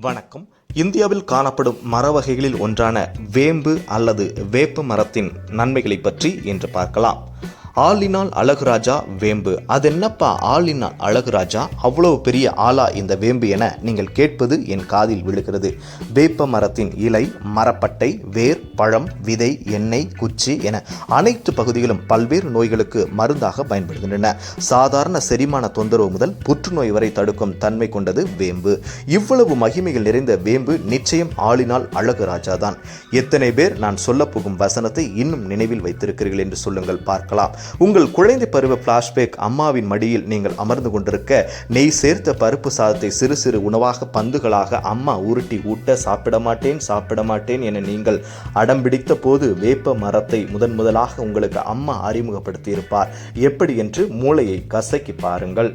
வணக்கம். இந்தியாவில் காணப்படும் மர வகைகளில் ஒன்றான வேம்பு அல்லது வேப்ப மரத்தின் நன்மைகளை பற்றி இன்று பார்க்கலாம். ஆளினால் அழகுராஜா வேம்பு. அது என்னப்பா ஆளினால் அழகுராஜா அவ்வளவு பெரிய ஆளா இந்த வேம்பு என நீங்கள் கேட்பது என் காதில் விழுகிறது. வேப்ப மரத்தின் இலை மரப்பட்டை வேர் பழம் விதை எண்ணெய் குச்சி என அனைத்து பகுதிகளும் பல்வேறு நோய்களுக்கு மருந்தாக பயன்படுகின்றன. சாதாரண செரிமான தொந்தரவு முதல் புற்றுநோய் வரை தடுக்கும் தன்மை கொண்டது வேம்பு. இவ்வளவு மகிமைகள் நிறைந்த வேம்பு நிச்சயம் ஆளினால் அழகுராஜா தான். எத்தனை பேர் நான் சொல்லப் போகும் வசனத்தை இன்னும் நினைவில் வைத்திருக்கிறீர்கள் என்று சொல்லுங்கள் பார்க்கலாம். உங்கள் குழந்தை பருவ பிளாஷ்பேக் அம்மாவின் மடியில் நீங்கள் அமர்ந்து கொண்டிருக்க நெய் சேர்த்த பருப்பு சாதத்தை சிறு சிறு உணவாக பந்துகளாக அம்மா உருட்டி ஊட்ட சாப்பிட மாட்டேன் சாப்பிட மாட்டேன் என நீங்கள் அடம்பிடித்த போது வேப்ப மரத்தை முதன் முதலாக உங்களுக்கு அம்மா அறிமுகப்படுத்தியிருப்பார். எப்படி என்று மூளையை கசக்கி பாருங்கள்.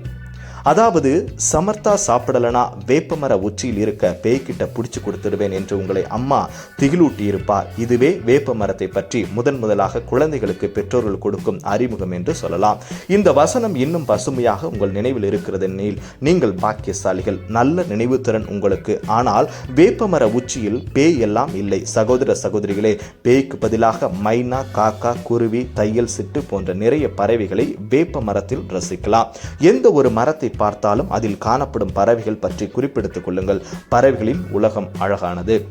அதாவது சமர்த்தா சாப்பிடலனா வேப்பமர உச்சியில் இருக்க பேய்கிட்ட பிடிச்சு கொடுத்துடுவேன் என்று உங்களை அம்மா திகிலூட்டி இருப்பார் இதுவே வேப்ப மரத்தை பற்றி முதன் முதலாக குழந்தைகளுக்கு பெற்றோர்கள் கொடுக்கும் அறிமுகம் என்று சொல்லலாம். இந்த வசனம் இன்னும் பசுமையாக உங்கள் நினைவில் இருக்கிறது எனில் நீங்கள் பாக்கியசாலிகள் நல்ல நினைவுத்திறன் உங்களுக்கு. ஆனால் வேப்பமர உச்சியில் பேய் எல்லாம் இல்லை. சகோதர சகோதரிகளே பேய்க்கு பதிலாக மைனா காக்கா குருவி தையல் சிட்டு போன்ற நிறைய பறவைகளை வேப்ப மரத்தில் ரசிக்கலாம். எந்த ஒரு மரத்தை பார்த்தாலும் அதில் காணப்படும் பறவைகள் பற்றி குறிப்பெடுத்துக் கொள்ளுங்கள். பறவைகளின் உலகம் அழகானது.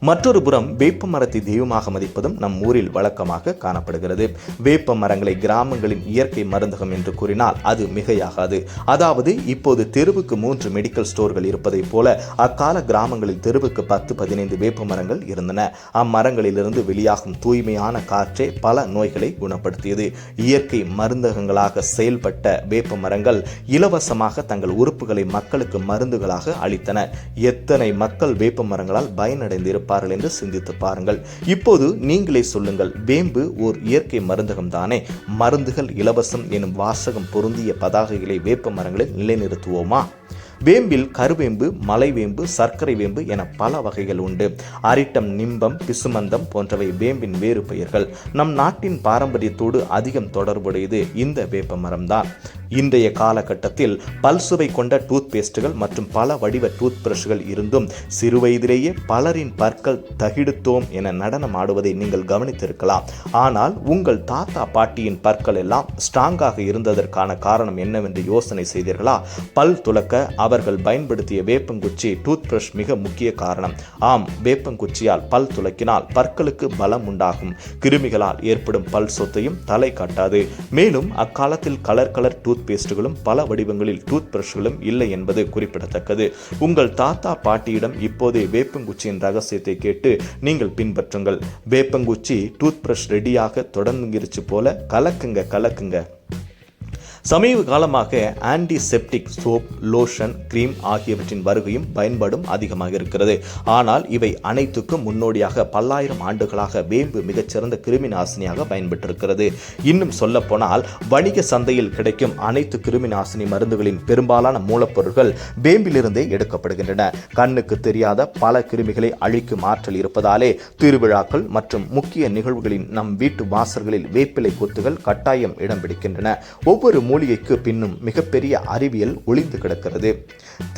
மற்றொரு புறம் வேப்ப மரத்தை தெய்வமாக மதிப்பதும் நம் ஊரில் வழக்கமாக காணப்படுகிறது. வேப்ப மரங்களை கிராமங்களின் இயற்கை மருந்தகம் என்று கூறினால் அது மிகையாகாது. அதாவது இப்போது தெருவுக்கு மூன்று மெடிக்கல் ஸ்டோர்கள் இருப்பதைப் போல அக்கால கிராமங்களில் தெருவுக்கு பத்து பதினைந்து வேப்ப மரங்கள் இருந்தன. அம்மரங்களிலிருந்து வெளியாகும் தூய்மையான காற்றே பல நோய்களை குணப்படுத்தியது. இயற்கை மருந்தகங்களாக செயல்பட்ட வேப்ப மரங்கள் இலவசமாக தங்கள் உறுப்புகளை மக்களுக்கு மருந்துகளாக அளித்தன. எத்தனை மக்கள் வேப்ப மரங்களால் இருப்பார்கள் என்று சிந்தித்து பாருங்கள். இப்போது நீங்களே சொல்லுங்கள் வேம்பு ஓர் இயற்கை மருந்தகம் தானே மருந்துகள் இலவசம் எனும் வாசகம் பொருந்திய பதாகைகளை வேப்ப மரங்களில் நிலைநிறுத்துவோமா? வேம்பில் கருவேம்பு மலைவேம்பு சர்க்கரை வேம்பு என பல வகைகள் உண்டு. அரிட்டம் நிம்பம் பிசுமந்தம் போன்றவை வேம்பின் வேறு பெயர்கள். நம் நாட்டின் பாரம்பரியத்தோடு அதிகம் தொடர்புடையது இந்த வேப்ப மரம்தான். இன்றைய காலகட்டத்தில் பல்சுவை கொண்ட டூத் பேஸ்டுகள் மற்றும் பல வடிவ டூத் பிரஷ்கள் இருந்தும் சிறுவயதிலேயே பலரின் பற்கள் தகிடுத்தோம் என நடனம் ஆடுவதை நீங்கள் கவனித்திருக்கலாம். ஆனால் உங்கள் தாத்தா பாட்டியின் பற்கள் எல்லாம் ஸ்ட்ராங்காக இருந்ததற்கான காரணம் என்னவென்று யோசனை செய்தீர்களா? பல் துலக்க அவர்கள் பயன்படுத்திய வேப்பங்குச்சி டூத் பிரஷ் மிக முக்கிய காரணம். ஆம் வேப்பங்குச்சியால் பல் துலக்கினால் பற்களுக்கு பலம் உண்டாகும். கிருமிகளால் ஏற்படும் பல் சொத்தையும் தலை காட்டாது. மேலும் அக்காலத்தில் கலர் கலர் டூத் பேஸ்ட்டுகளும் பல வடிவங்களில் டூத் பிரஷ்களும் இல்லை என்பது குறிப்பிடத்தக்கது. உங்கள் தாத்தா பாட்டியிடம் இப்போதே வேப்பங்குச்சியின் ரகசியத்தை கேட்டு நீங்கள் பின்பற்றுங்கள். வேப்பங்குச்சி டூத் பிரஷ் ரெடியாக தொடர்ந்துங்கிருச்சு போல கலக்குங்க கலக்குங்க. சமீப காலமாக ஆன்டிசெப்டிக் சோப் லோஷன் கிரீம் ஆகியவற்றின் வருகையும் பயன்பாடும் அதிகமாக இருக்கிறது. ஆனால் இவை அனைத்துக்கும் முன்னோடியாக பல்லாயிரம் ஆண்டுகளாக வேம்பு மிகச்சிறந்த கிருமி நாசினியாக பயன்பட்டிருக்கிறது இன்னும் சொல்லப்போனால் வணிக சந்தையில் கிடைக்கும் அனைத்து கிருமி நாசினி மருந்துகளின் பெரும்பாலான மூலப்பொருட்கள் வேம்பிலிருந்தே எடுக்கப்படுகின்றன. கண்ணுக்கு தெரியாத பல கிருமிகளை அழிக்கும் ஆற்றல் இருப்பதாலே திருவிழாக்கள் மற்றும் முக்கிய நிகழ்வுகளின் நம் வீட்டு வாசல்களில் வேப்பிலை கொத்துகள் கட்டாயம் இடம் பிடிக்கின்றன. ஒவ்வொரு மூலிகைக்கு பின்னும் மிகப்பெரிய அறிவியல் ஒளிந்து கிடக்கிறது.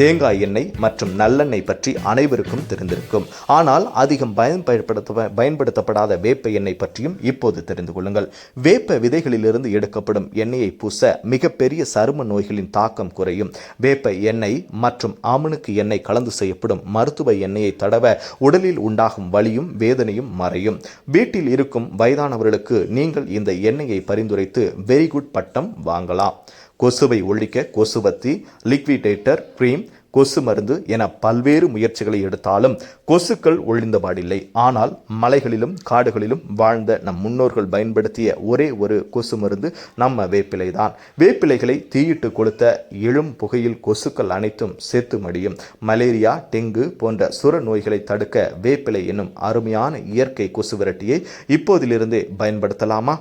தேங்காய் எண்ணெய் மற்றும் நல்லெண்ணெய் பற்றி அனைவருக்கும் தெரிந்திருக்கும். ஆனால் அதிகம் பயன்படுத்த பயன்படுத்தப்படாத வேப்ப எண்ணெய் பற்றியும் இப்போது தெரிந்து கொள்ளுங்கள். வேப்ப விதைகளிலிருந்து எடுக்கப்படும் எண்ணெயை பூச மிகப்பெரிய சரும நோய்களின் தாக்கம் குறையும். வேப்ப எண்ணெய் மற்றும் ஆமணுக்கு எண்ணெய் கலந்து செய்யப்படும் மருத்துவ எண்ணெயை தடவ உடலில் உண்டாகும் வலியும் வேதனையும் மறையும். வீட்டில் இருக்கும் வயதானவர்களுக்கு நீங்கள் இந்த எண்ணெயை பரிந்துரைத்து வெரி குட் பட்டம் வாங்கலாம். கொசுவை. ஒழிக்க கொசுவத்தி லிக்விடேட்டர் கிரீம் கொசு மருந்து என பல்வேறு முயற்சிகளை எடுத்தாலும் கொசுக்கள் ஒழிந்தபாடில்லை ஆனால் மலைகளிலும் காடுகளிலும் வாழ்ந்த நம் முன்னோர்கள் பயன்படுத்திய ஒரே ஒரு கொசு மருந்து நம்ம வேப்பிலை தான். வேப்பிலைகளை தீயிட்டு கொளுத்த எழும் புகையில் கொசுக்கள் அனைத்தும் சேர்த்து மடியும். மலேரியா டெங்கு போன்ற சுர நோய்களை தடுக்க வேப்பிலை என்னும் அருமையான இயற்கை கொசு விரட்டியை இப்போதிலிருந்தே பயன்படுத்தலாமா?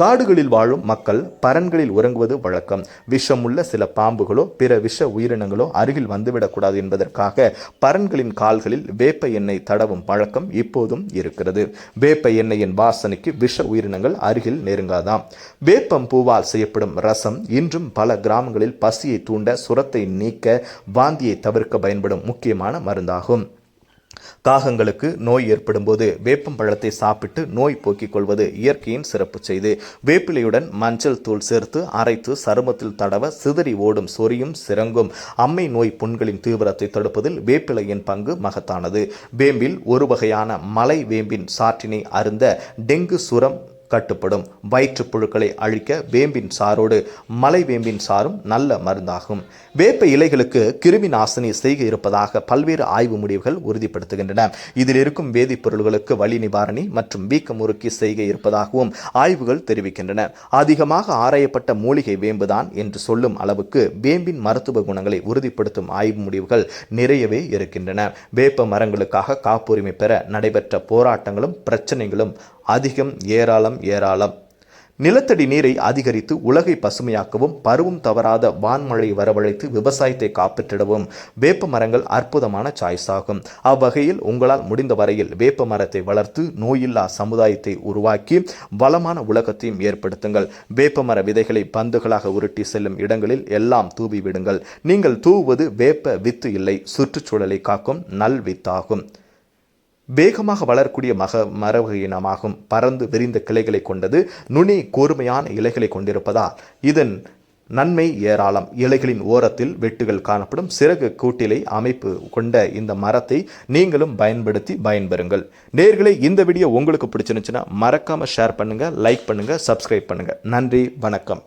காடுகளில் வாழும் மக்கள் பரன்களில் உறங்குவது வழக்கம். விஷமுள்ள சில பாம்புகளோ பிற விஷ உயிரினங்களோ அருகில் வந்துவிடக்கூடாது என்பதற்காக பரன்களின் கால்களில் வேப்ப எண்ணெய் தடவும் பழக்கம் இப்போதும் இருக்கிறது. வேப்ப எண்ணெயின் வாசனைக்கு விஷ உயிரினங்கள் அருகில் நெருங்காதாம். வேப்பம் பூவால் செய்யப்படும் ரசம் இன்றும் பல கிராமங்களில் பசியை தூண்ட சுரத்தை நீக்க வாந்தியை தவிர்க்க பயன்படும் முக்கியமான மருந்தாகும். காகங்களுக்கு நோய் ஏற்படும்போது வேப்பம் பழத்தை சாப்பிட்டு நோய் போக்கிக் கொள்வது இயற்கையின் சிறப்பு செய்து வேப்பிலையுடன் மஞ்சள் தூள் சேர்த்து அரைத்து சருமத்தில் தடவ சிதறி ஓடும் சொரியும் சிறங்கும் அம்மை நோய் புண்களின் தீவிரத்தை தடுப்பதில் வேப்பிலையின் பங்கு மகத்தானது. வேம்பில் ஒரு வகையான மலை வேம்பின் சாற்றினை அருந்த டெங்கு சுரம் கட்டுப்படும். வயிற்றுப் புழுக்களை அழிக்க வேம்பின் சாரோடு மலை வேம்பின் சாரும் நல்ல மருந்தாகும். வேப்ப இலைகளுக்கு கிருமி நாசினி செய்க இருப்பதாக பல்வேறு ஆய்வு முடிவுகள் உறுதிப்படுத்துகின்றன. இதில் இருக்கும் வேதிப்பொருள்களுக்கு வலி நிவாரணி மற்றும் வீக்கமுறுக்கி செய்க இருப்பதாகவும் ஆய்வுகள் தெரிவிக்கின்றன. அதிகமாக ஆராயப்பட்ட மூலிகை வேம்புதான் என்று சொல்லும் அளவுக்கு வேம்பின் மருத்துவ குணங்களை உறுதிப்படுத்தும் ஆய்வு முடிவுகள் நிறையவே இருக்கின்றன. வேப்ப மரங்களுக்காக காப்புரிமை பெற நடைபெற்ற போராட்டங்களும் பிரச்சனைகளும் அதிகம் ஏராளம் ஏராளம். நிலத்தடி நீரை அதிகரித்து உலகை பசுமையாக்கவும் பருவம் தவறாத வான்மழை வரவழைத்து விவசாயத்தை காப்பிட்டிடவும் வேப்ப மரங்கள் அற்புதமான சாய்ஸ் ஆகும் அவ்வகையில் உங்களால் முடிந்த வரையில் வேப்ப மரத்தை வளர்த்து நோயில்லா சமுதாயத்தை உருவாக்கி வளமான உலகத்தையும் ஏற்படுத்துங்கள். வேப்ப மர விதைகளை பந்துகளாக உருட்டி செல்லும் இடங்களில் எல்லாம் தூவி விடுங்கள். நீங்கள் தூவுவது வேப்ப வித்து இல்லை சுற்றுச்சூழலை காக்கும் நல் வித்தாகும். வேகமாக வளரக்கூடிய மக மரவகை இனமாகும். பறந்து விரிந்த கிளைகளை கொண்டது நுனி கூர்மையான இலைகளை கொண்டிருப்பதால் இதன் நன்மை ஏராளம். இலைகளின் ஓரத்தில் வெட்டுகள் காணப்படும். சிறகு கூட்டிலை அமைப்பு கொண்ட இந்த மரத்தை நீங்களும் பயன்படுத்தி பயன்பெறுங்கள். நேர்களே இந்த வீடியோ உங்களுக்கு பிடிச்சிருந்துச்சுன்னா மறக்காமல் ஷேர் பண்ணுங்கள் லைக் பண்ணுங்கள் சப்ஸ்கிரைப் பண்ணுங்கள் நன்றி வணக்கம்.